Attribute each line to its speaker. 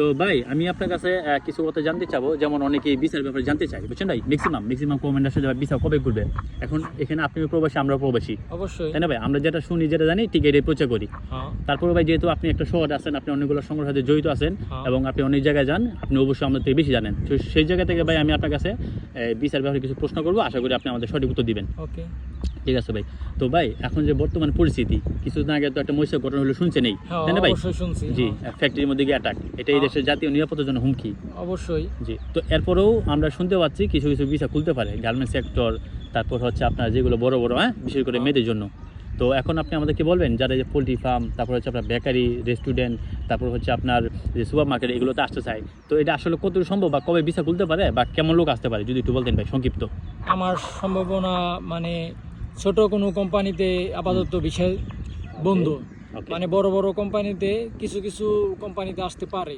Speaker 1: তো ভাই আমি আপনার কাছে কিছু কথা জানতে চাবো। যেমন অনেকেই বিচার ব্যাপারে জানতে চাই বুঝছেন ভাই? ম্যাক্সিমাম ম্যাক্সিমাম কমেন্ট আসে যে ভাই বিচার কবে করবে? এখন এখানে আপনি প্রবাসী আমরা প্রবাসী।
Speaker 2: অবশ্যই।
Speaker 1: তাই না ভাই? আমরা যেটা শুনি যেটা জানি ঠিক এটাই প্রচার করি।
Speaker 2: হ্যাঁ।
Speaker 1: তারপরে ভাই যেহেতু আপনি একটা শহরে আছেন আপনি অনেকগুলো সংগ্রহের সাথে জড়িত আছেন
Speaker 2: হ্যাঁ।
Speaker 1: এবং আপনি অনেক জায়গায় যান আপনি অবশ্যই আমাদের থেকে বেশি জানেন। তো সেই জায়গা থেকে ভাই আমি আপনার কাছে বিচার ব্যাপারে কিছু প্রশ্ন করব। আশা করি আপনি আমাদের সঠিক উত্তর দিবেন।
Speaker 2: ওকে
Speaker 1: ঠিক আছে ভাই। তো ভাই এখন যে বর্তমান পরিস্থিতি কিছুদিন আগে তো একটা মহিষের ঘটনা হলো শুনছেন এই?
Speaker 2: হ্যাঁ
Speaker 1: তাই না ভাই?
Speaker 2: অবশ্যই শুনছি
Speaker 1: জি ফ্যাক্টরির মধ্যে গিয়ে অ্যাটাক এটা এই
Speaker 2: হ্যাঁ।
Speaker 1: দেশের জাতীয় নিরাপত্তার জন্য হুমকি।
Speaker 2: অবশ্যই।
Speaker 1: জি তো এরপরেও আমরা শুনতে পাচ্ছি কিছু কিছু ভিসা খুলতে পারে গার্মেন্টস সেক্টর তারপর হচ্ছে আপনার যেগুলো বড় বড় হ্যাঁ বিশেষ করে
Speaker 2: হ্যাঁ।
Speaker 1: মেয়েদের জন্য। তো এখন আপনি আমাদেরকে বলবেন যারা যে পোলট্রি ফার্ম তারপর হচ্ছে আপনার বেকারি রেস্টুরেন্ট তারপর হচ্ছে আপনার যে সুপার মার্কেট এগুলোতে আসতে চায়। তো এটা আসলে কতটুকু সম্ভব বা কবে ভিসা খুলতে পারে বা কেমন লোক আসতে পারে যদি একটু বলতেন ভাই সংক্ষিপ্ত।
Speaker 2: আমার সম্ভাবনা মানে ছোট কোনো কোম্পানিতে আপাতত বিশাল বন্ধ। মানে বড় বড় কোম্পানিতে কিছু কিছু কোম্পানিতে আসতে পারে।